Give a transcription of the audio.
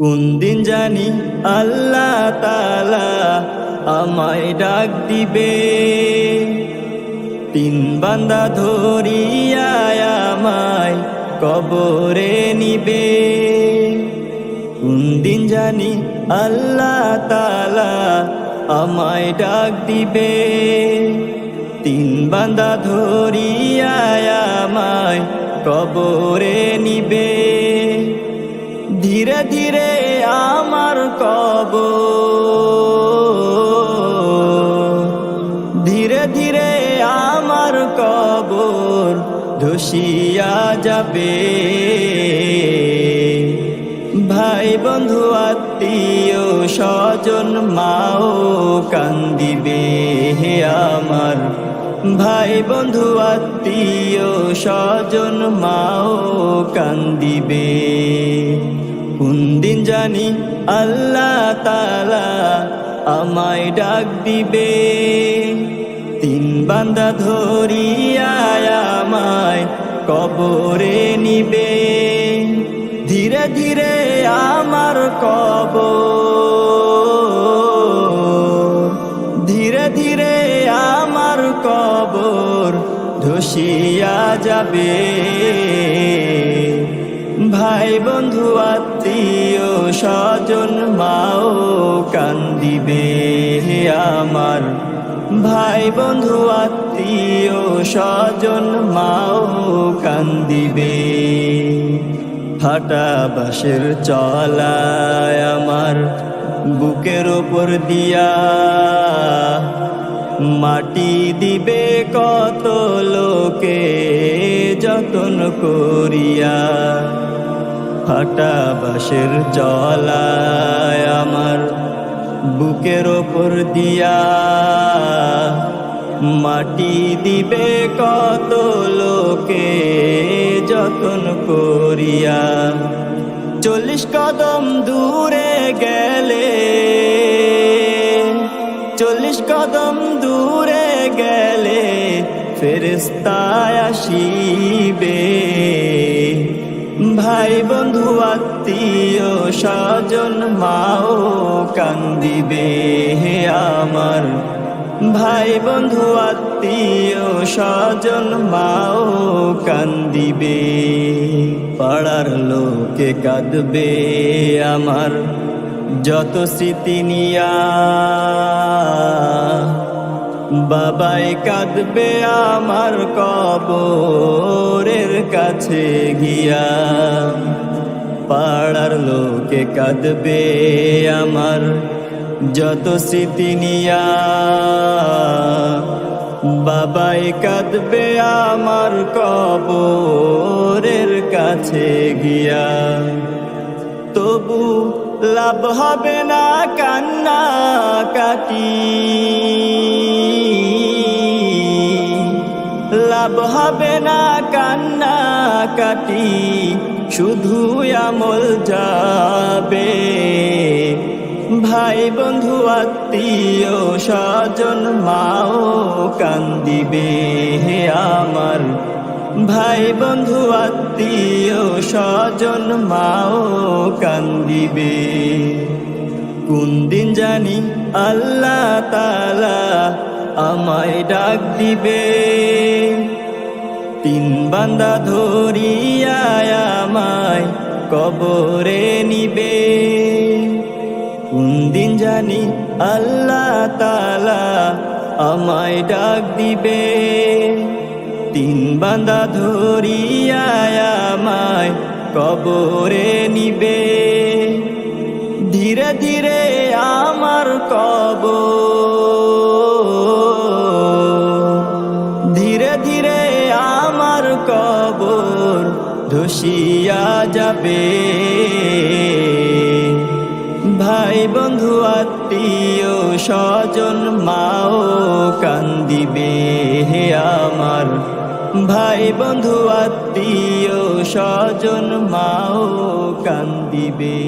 কোন দিন জানি আল্লাহ তালা আমায় ডাক দিবে। তিন বান্দা ধরিয়া আমায় কবরে নিবে। কোন দিন জানি আল্লাহ তালা আমায় ডাক দিবে। তিন বান্দা ধরিয়া আমায় কবরে ধীরে ধীরে আমার কব ধীরে ধীরে আমার কবর ধসিয়া যাবে। ভাই বন্ধু, আত্মীয় স্বজন মাও কান্দিবে হে আমার। ভাই বন্ধু, আত্মীয় স্বজন মাও কান্দিবে। কোন দিন জানি আল্লাহ তালা আমায় ডাক দিবে। তিন বান্দা ধরিয়া আমায় কবরে নিবে। ধীরে ধীরে আমার কব ধীরে ধীরে আমার কবর ধসিয়া যাবে। ভাই বন্ধু, আত্মীয় স্বজন মাও কান্দিবে আমার। ভাই বন্ধু, আত্মীয় স্বজন মাও কান্দিবে। ফাটা বাসের চলায় আমার বুকের ওপর দিয়া মাটি দিবে কত লোকে যতন করিয়া। ফাটা বাসের চলায় আমার বুকের ওপর দিয়া। মাটি দিবে কত লোকে যতন করিয়া। চল্লিশ কদম দূরে গেলে, চল্লিশ কদম দূরে গেলে ফেরিস্তায় আসিবে। ভাই বন্ধু, আত্মীয় স্বজন মাও কান্দিবে হে আমার। ভাই বন্ধু, আত্মীয় স্বজন মাও কান্দিবে। পাড়ার লোকে কাঁদবে আমার, যত স্মৃতি নিয়া বাবাই কাঁদবে আমার কবরের কাছে গিয়া। পাড়ার লোকে কাঁদবে আমার যত স্মৃতি নিয়া। বাবাই কাঁদবে আমার কবরের কাছে গিয়া। তবু লাভ হবে না কান্না কাটি। লাভ হবে না কান্না কাটি, শুধু আমল যাবে। ভাই বন্ধু, আত্মীয় স্বজন, মাও কান্দিবে হে আমার। ভাই বন্ধু, আত্মীয় স্বজন, মাও কান্দিবে। কোন দিন জানি আল্লাহ তালা আমায় ডাক দিবে। তিন বান্দা ধরিয়া কবরে নিবে। কোন দিন জানি আল্লাহ তালা আমায় ডাক দিবে। তিন বান্দা ধরিয়া আমায় কবরে নিবে। ধীরে ধীরে আমার কব ধসিয়া যাবে। ভাই বন্ধু, আত্মীয় স্বজন মাও কান্দিবে। হে আমার ভাই বন্ধু, আত্মীয় স্বজন মাও কান্দিবে।